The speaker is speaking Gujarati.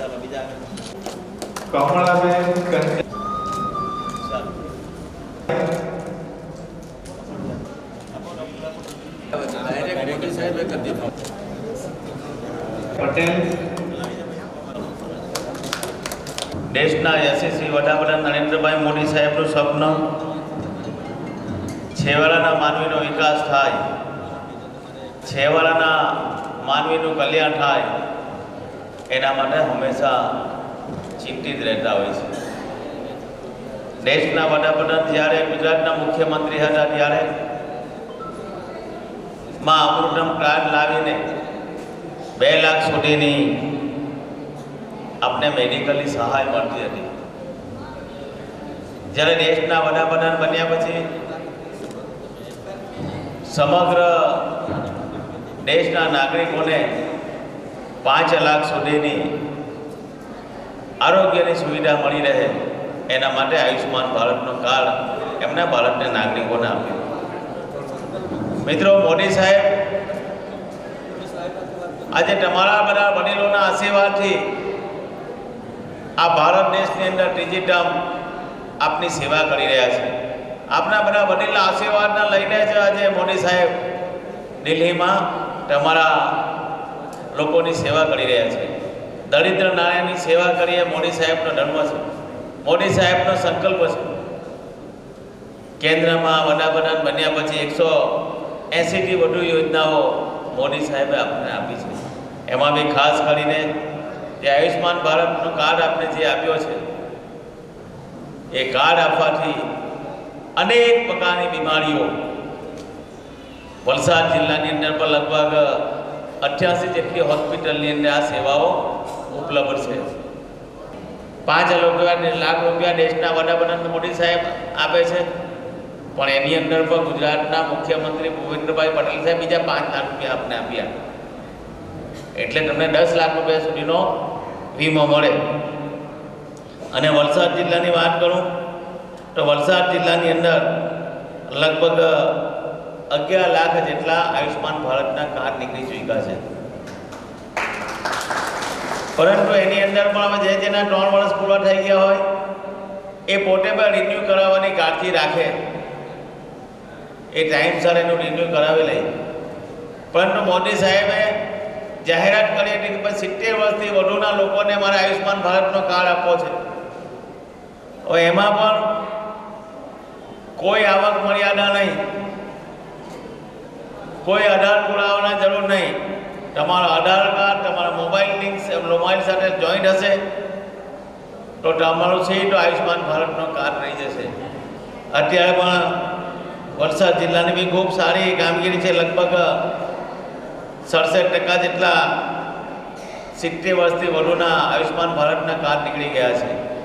ચાલો, બીજા કમળાબેન દેશના યશસ્વી વડાપ્રધાન નરેન્દ્રભાઈ મોદી સાહેબનું સ્વપ્ન છેવાડાના માનવીનો વિકાસ થાય, છેવાડાના માનવીનું કલ્યાણ થાય. એના માટે હંમેશા ચિંતિત રહેતા હોય છે. દેશના વડાપ્રધાન જ્યારે ગુજરાતના મુખ્યમંત્રી હતા ત્યારે માં અમૃતમ કાર્ડ લાવીને બે લાખ સુધીની આપને મેડિકલની સહાય મળતી હતી. જ્યારે દેશના વડાપ્રધાન બન્યા પછી સમગ્ર દેશના નાગરિકોને પાંચ લાખ સુધીની આરોગ્યની સુવિધા મળી રહે એના માટે આયુષ્માન ભારતનો કાર્ડ એમના ભારતના નાગરિકોને આપ્યું મિત્રો, મોદી સાહેબ, આજે તમારા બધા વડીલોના આશીર્વાદથી આ ભારત દેશની અંદર ત્રીજી ટર્મ આપની સેવા કરી રહ્યા છે. આપના બધા વડીલના આશીર્વાદના લઈને જ આજે મોદી સાહેબ દિલ્હીમાં તમારા લોકોની સેવા કરી રહ્યા છે. દરિદ્ર નારાયણની સેવા કરીએ મોદી સાહેબનો ધર્મ છે. મોદી સાહેબનો સંકલ્પ છે. કેન્દ્રમાં વડાપ્રધાન બન્યા પછી એકસો એંસીથી વધુ યોજનાઓ મોદી સાહેબે આપણને આપી છે. એમાં બી ખાસ કરીને જે આયુષ્માન ભારતનું કાર્ડ આપને જે આપ્યો છે, એ કાર્ડ આપવાથી અનેક પ્રકારની બીમારીઓ વલસાડ જિલ્લાની અંદર પણ લગભગ અઠ્યાસી જેટલી હોસ્પિટલની અંદર આ સેવાઓ ઉપલબ્ધ છે. પાંચ રૂપિયા લાખ રૂપિયા દેશના વડાપ્રધાન મોદી સાહેબ આપે છે. પણ એની અંદર પણ ગુજરાતના મુખ્યમંત્રી ભૂપેન્દ્રભાઈ પટેલ સાહેબ બીજા પાંચ લાખ રૂપિયા આપને આપ્યા. એટલે તમને દસ લાખ રૂપિયા સુધીનો વીમો મળે. અને વલસાડ જિલ્લાની વાત કરું, તો વલસાડ જિલ્લાની અંદર લગભગ અગિયાર લાખ જેટલા આયુષ્માન ભારતના કાર્ડ નીકળી ચૂક્યા છે. પરંતુ એની અંદર પણ જે જેના ત્રણ વર્ષ પૂરા થઈ ગયા હોય, એ પણ રિન્યૂ કરાવવાની કાળજી રાખે. એ ટાઈમસર એનું રિન્યૂ કરાવી લે. પરંતુ મોદી સાહેબે જાહેરાત કરી હતી કે સિત્તેર વર્ષથી વધુના લોકોને મારે આયુષ્માન ભારતનો કાર્ડ આપવો છે. હવે એમાં પણ કોઈ આવક મર્યાદા નહીં. કોઈ આધાર પુરાવાના જરૂર નહીં. તમારો આધાર કાર્ડ, તમારા મોબાઈલ લિંક મોબાઈલ સાથે જોઈન્ટ હશે, તો તમારું સીટ આયુષ્યમાન ભારતનો કાર્ડ રહી જશે. અત્યારે પણ વલસાડ જિલ્લાની બી ખૂબ સારી કામગીરી છે, લગભગ સડસઠ ટકા જેટલા સિત્તેર વર્ષથી વધુના આયુષ્યમાન ભારતના કાર્ડ નીકળી ગયા છે.